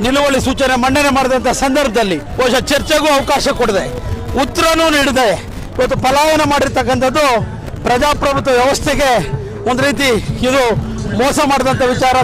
ನಿಲುವಳಿ ಸೂಚನೆ ಮಂಡನೆ ಮಾಡಿದಂಥ ಸಂದರ್ಭದಲ್ಲಿ ಬಹುಶಃ ಚರ್ಚೆಗೂ ಅವಕಾಶ ಕೊಡದೆ ಉತ್ತರನೂ ನೀಡದೆ ಇವತ್ತು ಪಲಾಯನ ಮಾಡಿರ್ತಕ್ಕಂಥದ್ದು ಪ್ರಜಾಪ್ರಭುತ್ವ ವ್ಯವಸ್ಥೆಗೆ ಒಂದು ರೀತಿ ಇದು ಮೋಸ ಮಾಡಿದಂಥ ವಿಚಾರ.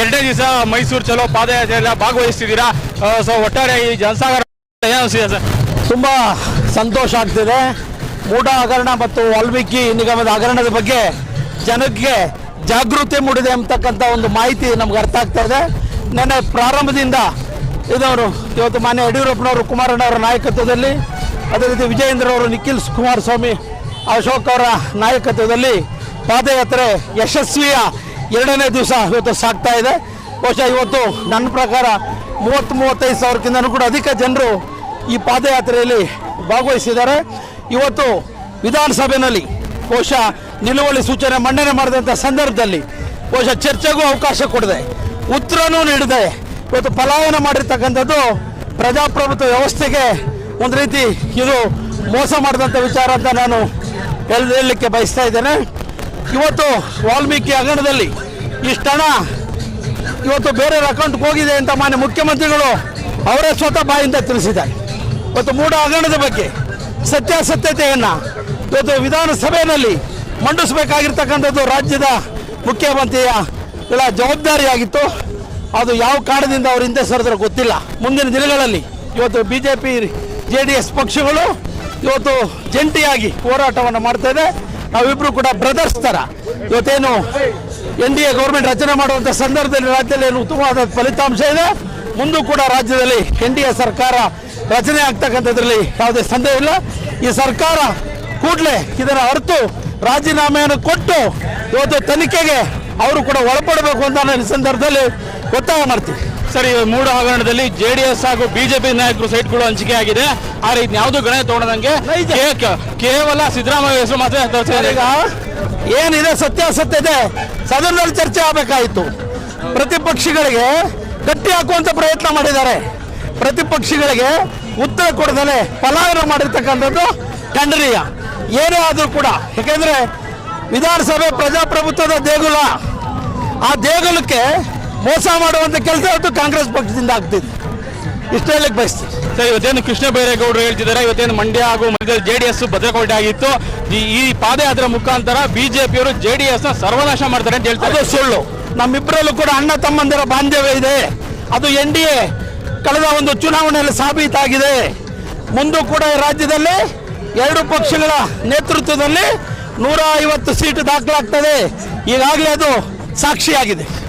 ಎರಡನೇ ದಿವಸ ಮೈಸೂರು ಚಲೋ ಪಾದಯಾತ್ರೆಯಲ್ಲ ಭಾಗವಹಿಸ್ತಿದ್ದೀರಾ? ಸೊ ಒಟ್ಟಾರೆ ಈ ಜನಸಾಗರ ಅನಿಸಿದೆ ಸರ್ ತುಂಬ ಸಂತೋಷ ಆಗ್ತಿದೆ. ಮೂಢ ಹಗರಣ ಮತ್ತು ವಾಲ್ಮೀಕಿ ನಿಗಮದ ಹಗರಣದ ಬಗ್ಗೆ ಜನಕ್ಕೆ ಜಾಗೃತಿ ಮೂಡಿದೆ ಅಂತಕ್ಕಂಥ ಒಂದು ಮಾಹಿತಿ ನಮ್ಗೆ ಅರ್ಥ ಆಗ್ತಾ ಇದೆ. ನೆನ್ನೆ ಪ್ರಾರಂಭದಿಂದ ಇದವರು ಇವತ್ತು ಮಾನ್ಯ ಯಡಿಯೂರಪ್ಪನವರು, ಕುಮಾರಣ್ಣವರ ನಾಯಕತ್ವದಲ್ಲಿ, ಅದೇ ರೀತಿ ವಿಜಯೇಂದ್ರ ಅವರು ನಿಖಿಲ್ ಕುಮಾರಸ್ವಾಮಿ, ಅಶೋಕ್ ಅವರ ನಾಯಕತ್ವದಲ್ಲಿ ಪಾದಯಾತ್ರೆ ಯಶಸ್ವಿಯ ಎರಡನೇ ದಿವಸ ಇವತ್ತು ಸಾಕ್ತಾ ಇದೆ. ಬಹುಶಃ ಇವತ್ತು ನನ್ನ ಪ್ರಕಾರ ಮೂವತ್ತು ಮೂವತ್ತೈದು ಸಾವಿರಕ್ಕಿಂತನೂ ಕೂಡ ಅಧಿಕ ಜನರು ಈ ಪಾದಯಾತ್ರೆಯಲ್ಲಿ ಭಾಗವಹಿಸಿದ್ದಾರೆ. ಇವತ್ತು ವಿಧಾನಸಭೆಯಲ್ಲಿ ಬಹುಶಃ ನಿಲುವಳಿ ಸೂಚನೆ ಮಂಡನೆ ಮಾಡಿದಂಥ ಸಂದರ್ಭದಲ್ಲಿ ಬಹುಶಃ ಚರ್ಚೆಗೂ ಅವಕಾಶ ಕೊಡಿದೆ ಉತ್ತರನೂ ನೀಡದೆ ಇವತ್ತು ಪಲಾಯನ ಮಾಡಿರ್ತಕ್ಕಂಥದ್ದು ಪ್ರಜಾಪ್ರಭುತ್ವ ವ್ಯವಸ್ಥೆಗೆ ಒಂದು ರೀತಿ ಇದು ಮೋಸ ಮಾಡಿದಂಥ ವಿಚಾರ ಅಂತ ನಾನು ಹೇಳ್ ಹೇಳಲಿಕ್ಕೆ ಬಯಸ್ತಾ ಇದ್ದೇನೆ. ಇವತ್ತು ವಾಲ್ಮೀಕಿ ಹಗರಣದಲ್ಲಿ ಇಷ್ಟು ಹಣ ಇವತ್ತು ಬೇರೆ ಅಕೌಂಟ್ಗೆ ಹೋಗಿದೆ ಅಂತ ಮಾನ್ಯ ಮುಖ್ಯಮಂತ್ರಿಗಳು ಅವರೇ ಸ್ವತಃ ಬಾಯಿಂದ ತಿಳಿಸಿದ್ದಾರೆ. ಇವತ್ತು ಮೂಡ ಹಗರಣದ ಬಗ್ಗೆ ಸತ್ಯಾಸತ್ಯತೆಯನ್ನು ಇವತ್ತು ವಿಧಾನಸಭೆಯಲ್ಲಿ ಮಂಡಿಸಬೇಕಾಗಿರ್ತಕ್ಕಂಥದ್ದು ರಾಜ್ಯದ ಮುಖ್ಯಮಂತ್ರಿಯ ಎಲ್ಲ ಜವಾಬ್ದಾರಿಯಾಗಿತ್ತು. ಅದು ಯಾವ ಕಾರಣದಿಂದ ಅವರು ಹಿಂದೆ ಸರಿದ್ರೆ ಗೊತ್ತಿಲ್ಲ. ಮುಂದಿನ ದಿನಗಳಲ್ಲಿ ಇವತ್ತು B J P J D S ಪಕ್ಷಗಳು ಇವತ್ತು ಜಂಟಿಯಾಗಿ ಹೋರಾಟವನ್ನು ಮಾಡ್ತಾ ಇದೆ. ನಾವಿಬ್ರು ಕೂಡ ಬ್ರದರ್ಸ್ ತರ ಇವತ್ತೇನು ಎನ್ ಡಿ ಎ ಗೌರ್ಮೆಂಟ್ ರಚನೆ ಮಾಡುವಂಥ ಸಂದರ್ಭದಲ್ಲಿ ರಾಜ್ಯದಲ್ಲಿ ಏನು ಉತ್ತಮವಾದ ಫಲಿತಾಂಶ ಇದೆ. ಮುಂದೂ ಕೂಡ ರಾಜ್ಯದಲ್ಲಿ ಎನ್ ಡಿ ಎ ಸರ್ಕಾರ ರಚನೆ ಆಗ್ತಕ್ಕಂಥದ್ರಲ್ಲಿ ಯಾವುದೇ ಸಂದೇಹ ಇಲ್ಲ. ಈ ಸರ್ಕಾರ ಕೂಡಲೇ ಇದರ ಅರ್ಥ ರಾಜೀನಾಮೆಯನ್ನು ಕೊಟ್ಟು ಇವತ್ತು ತನಿಖೆಗೆ ಅವರು ಕೂಡ ಒಳಪಡಬೇಕು ಅಂತ ಸಂದರ್ಭದಲ್ಲಿ ಒತ್ತಾಯ ಮಾಡ್ತೀನಿ. ಸರ್ ಮೂಡ ಹಗರಣದಲ್ಲಿ ಜೆ ಡಿ ಎಸ್ ಹಾಗೂ ಬಿಜೆಪಿ ನಾಯಕರು ಸೈಟ್ಗಳು ಹಂಚಿಕೆ ಆಗಿದೆ. ಆದ್ರೆ ಇದನ್ನ ಯಾವುದು ಗಣನೆ ತಗೊಂಡಂಗೆ ಕೇವಲ ಸಿದ್ದರಾಮಯ್ಯ ಹೆಸರು ಮಾತ್ರ. ಈಗ ಏನಿದೆ ಇದೆ ಸದನದಲ್ಲಿ ಚರ್ಚೆ ಆಗಬೇಕಾಯಿತು. ಪ್ರತಿಪಕ್ಷಗಳಿಗೆ ಗಟ್ಟಿ ಹಾಕುವಂತ ಪ್ರಯತ್ನ ಮಾಡಿದ್ದಾರೆ. ಪ್ರತಿಪಕ್ಷಗಳಿಗೆ ಉತ್ತರ ಕೊಡದಲೆ ಪಲಾಯನ ಮಾಡಿರ್ತಕ್ಕಂಥದ್ದು ಖಂಡನೀಯ. ಏನೇ ಆದರೂ ಕೂಡ ಯಾಕೆಂದ್ರೆ ವಿಧಾನಸಭೆ ಪ್ರಜಾಪ್ರಭುತ್ವದ ದೇಗುಲ. ಆ ದೇಗುಲಕ್ಕೆ ಮೋಸ ಮಾಡುವಂತ ಕೆಲಸ ಇವತ್ತು ಕಾಂಗ್ರೆಸ್ ಪಕ್ಷದಿಂದ ಆಗ್ತಿದೆ. ಇಷ್ಟು ಹೇಳಕ್ ಬಯಸ್ತೀನಿ. ಸರ್ ಇವತ್ತೇನು ಕೃಷ್ಣ ಬೈರೇಗೌಡರು ಹೇಳ್ತಿದ್ದಾರೆ ಇವತ್ತೇನು ಮಂಡ್ಯ ಹಾಗೂ ಮಧ್ಯದಲ್ಲಿ ಜೆ ಡಿ ಎಸ್ ಭದ್ರಕೋಟೆ ಆಗಿತ್ತು. ಈ- ಪಾದಯಾತ್ರೆ ಮುಖಾಂತರ ಬಿಜೆಪಿಯವರು ಜೆ ಡಿ ಎಸ್ನ ಸರ್ವನಾಶ ಮಾಡ್ತಾರೆ ಅಂತ ಹೇಳ್ತಾರೆ. ಅದು ಸುಳ್ಳು. ನಮ್ಮಿಬ್ಬರಲ್ಲೂ ಕೂಡ ಅಣ್ಣ ತಮ್ಮಂದಿರ ಬಾಂಧವ್ಯ ಇದೆ. ಅದು ಎನ್ ಡಿ ಎ ಕಳೆದ ಒಂದು ಚುನಾವಣೆಯಲ್ಲಿ ಸಾಬೀತಾಗಿದೆ. ಮುಂದೂ ಕೂಡ ರಾಜ್ಯದಲ್ಲಿ ಎರಡು ಪಕ್ಷಗಳ ನೇತೃತ್ವದಲ್ಲಿ ನೂರ ಐವತ್ತು ಸೀಟು ದಾಖಲಾಗ್ತದೆ. ಈಗಾಗಲೇ ಅದು ಸಾಕ್ಷಿಯಾಗಿದೆ.